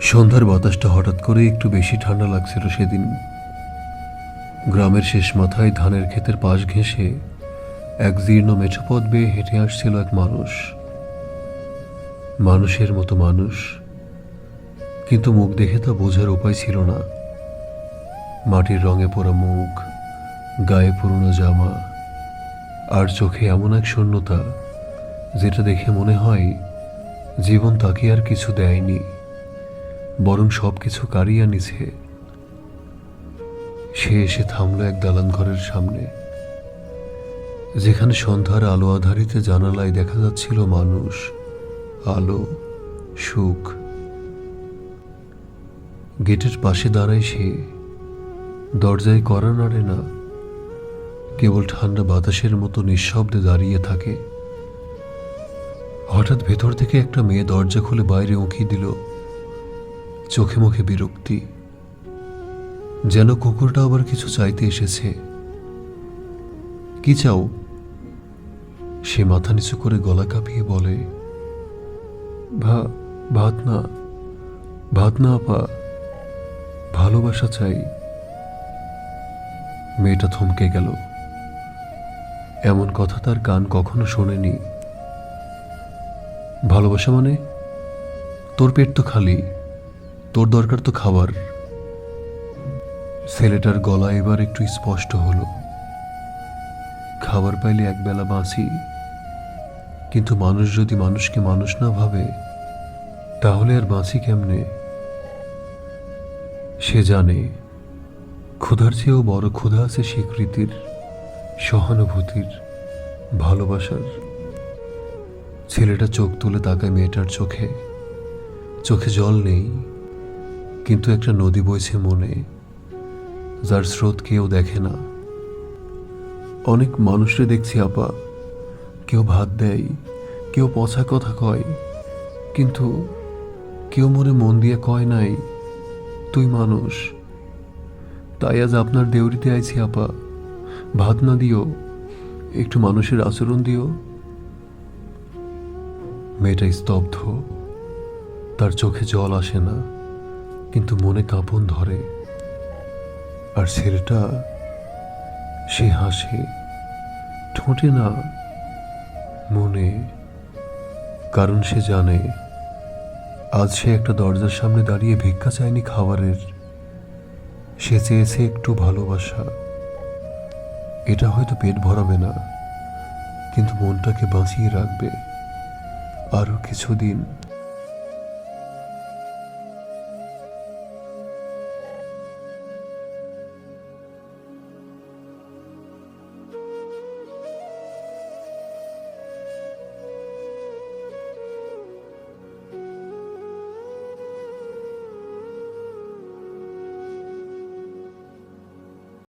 সন্ধ্যার বাতাসটা হঠাৎ করে একটু বেশি ঠান্ডা লাগছিল সেদিন। গ্রামের শেষ মাথায় ধানের ক্ষেতের পাশ ঘেঁষে এক জীর্ণ মেঠোপথ বেয়ে হেঁটে আসছিল এক মানুষ। মানুষের মতো মানুষ। কিন্তু মুখ দেখে তা বোঝার উপায় ছিল না। মাটির রঙে পোড়া মুখ, গায়ে পুরনো জামা, আর চোখে এমন এক শূন্যতা, যেটা দেখে মনে হয় জীবন তাকে আর কিছু দেয়নি। বরং সব কিছু কারিয়া নিছে। সে এসে থামলো এক দালান ঘরের সামনে। যেখানে সন্ধ্যার আলো আধারিতে জানালায় দেখা যাচ্ছিল মানুষ, আলো, সুখ। গেটের পাশে দাঁড়ায় সে। দরজায় করা নাড়ে না। কেবল ঠান্ডা বাতাসের মতো নিঃশব্দে দাঁড়িয়ে থাকে। হঠাৎ ভেতর থেকে একটা মেয়ে দরজা খুলে বাইরে উঁকি দিল। চোখে মুখে বিরক্তি। যেন কুকুরটা আবার কিছু চাইতে এসেছে। কি চাও? সে মাথা নিচু করে গলা কাঁপিয়ে বলে ভাত না ভাত না আপা, ভালোবাসা চাই। মেয়েটা থমকে গেল। এমন কথা তার কান কখনো শোনেনি। ভালোবাসা মানে? তোর পেট তো খালি। তোর দরকার তো খাবার। ছেলেটার গলা এবার একটু স্পষ্ট হলো। খাবার পাইলে একবেলা বাঁচি। কিন্তু মানুষ যদি মানুষকে মানুষ না ভাবে, তাহলে আর বাঁচি কেমনে? সে জানে, ক্ষুধার চেয়েও বড় ক্ষুধা আছে স্বীকৃতির, সহানুভূতির, ভালোবাসার। ছেলেটা চোখ তুলে তাকায় মেয়েটার চোখে। চোখে জল নেই। কিন্তু একটা নদী বইছে মনে, যার স্রোত কেউ দেখে না। অনেক মানুষরে দেখছি আপা, কেউ ভাত দেয়, কেউ পচা কথা কয়, কিন্তু কেউ মনে মন দিয়ে কয় নাই, তুই মানুষ, তাই আজ আপনার দেউরিতে আইছি আপা। ভাত না দিও, একটু মানুষের আচরণ দিও। মেয়েটা স্তব্ধ, তার চোখে জল আসে না। কিন্তু মনে কাঁপন ধরে। আর ছেলেটা সে হাসে, ঠোঁটে না, মনে। কারণ সে জানে, আজ সে একটা দরজার সামনে দাঁড়িয়ে ভিক্ষা চায়নি খাবারের। সে চেয়েছে একটু ভালোবাসা। এটা হয়তো পেট ভরাবে না, কিন্তু মনটাকে বাঁচিয়ে রাখবে। আরও কিছুদিন